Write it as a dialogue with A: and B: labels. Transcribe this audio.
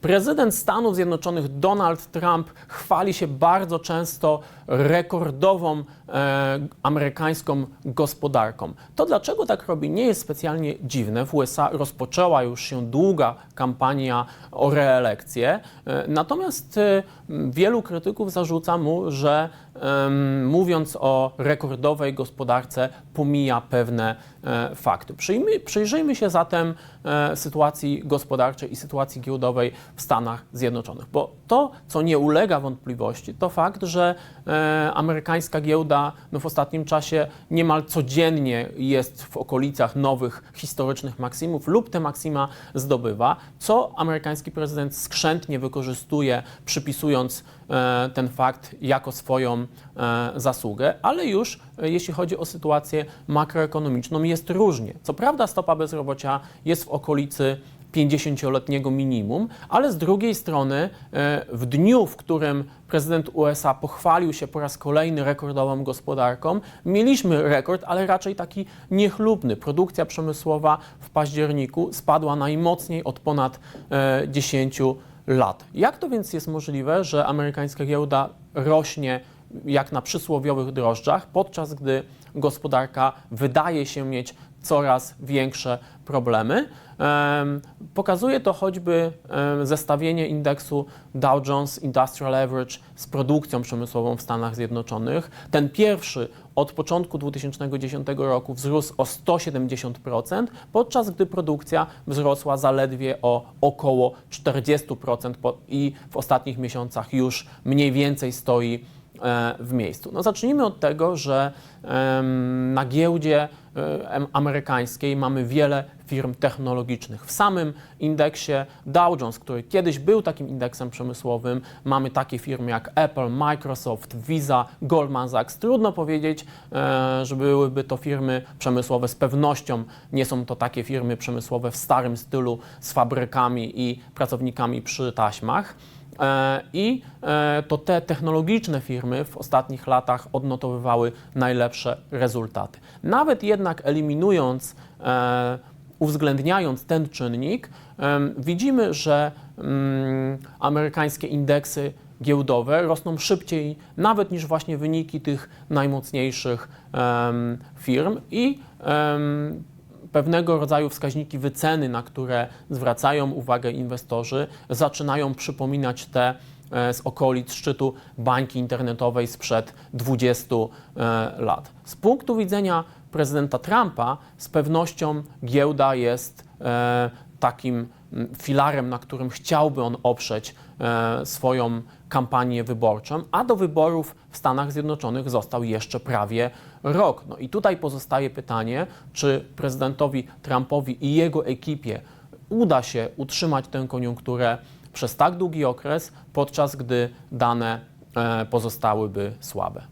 A: Prezydent Stanów Zjednoczonych Donald Trump chwali się bardzo często rekordową e, amerykańską gospodarką. To dlaczego tak robi nie jest specjalnie dziwne. W USA rozpoczęła już się długa kampania o reelekcję, e, natomiast e, wielu krytyków zarzuca mu, że em, mówiąc o rekordowej gospodarce pomija pewne e, fakty. Przyjmy, przyjrzyjmy się zatem e, sytuacji gospodarczej i sytuacji giełdowej w Stanach Zjednoczonych, bo to, co nie ulega wątpliwości, to fakt, że e, amerykańska giełda no, w ostatnim czasie niemal codziennie jest w okolicach nowych historycznych maksimów lub te maksima zdobywa, co amerykański prezydent skrzętnie wykorzystuje, przypisując e, ten fakt jako swoją e, zasługę, ale już e, jeśli chodzi o sytuację makroekonomiczną jest różnie. Co prawda stopa bezrobocia jest w okolicy 50-letniego minimum, ale z drugiej strony e, w dniu, w którym prezydent USA pochwalił się po raz kolejny rekordową gospodarką, mieliśmy rekord, ale raczej taki niechlubny. Produkcja przemysłowa w październiku spadła najmocniej od ponad e, 10 lat. Jak to więc jest możliwe, że amerykańska giełda rośnie jak na przysłowiowych drożdżach, podczas gdy gospodarka wydaje się mieć coraz większe problemy. Em, Pokazuje to choćby zestawienie indeksu Dow Jones Industrial Average z produkcją przemysłową w Stanach Zjednoczonych. Ten pierwszy od początku 2010 roku wzrósł o 170%, podczas gdy produkcja wzrosła zaledwie o około 40% po- i w ostatnich miesiącach już mniej więcej stoi w miejscu. No zacznijmy od tego, że na giełdzie e, amerykańskiej mamy wiele firm technologicznych. W samym indeksie Dow Jones, który kiedyś był takim indeksem przemysłowym, mamy takie firmy jak Apple, Microsoft, Visa, Goldman Sachs. Trudno powiedzieć, e, że byłyby to firmy przemysłowe. Z pewnością nie są to takie firmy przemysłowe w starym stylu z fabrykami i pracownikami przy taśmach. E, I e, to te technologiczne firmy w ostatnich latach odnotowywały najlepsze rezultaty. Nawet jednak eliminując, uwzględniając ten czynnik, widzimy, że mm, amerykańskie indeksy giełdowe rosną szybciej nawet niż właśnie wyniki tych najmocniejszych firm i pewnego rodzaju wskaźniki wyceny, na które zwracają uwagę inwestorzy, zaczynają przypominać te e, z okolic szczytu bańki internetowej sprzed 20 e, lat. Z punktu widzenia prezydenta Trumpa z pewnością giełda jest e, takim filarem, na którym chciałby on oprzeć e, swoją kampanię wyborczą, a do wyborów w Stanach Zjednoczonych został jeszcze prawie rok. No i tutaj pozostaje pytanie, czy prezydentowi Trumpowi i jego ekipie uda się utrzymać tę koniunkturę przez tak długi okres, podczas gdy dane e, pozostałyby słabe.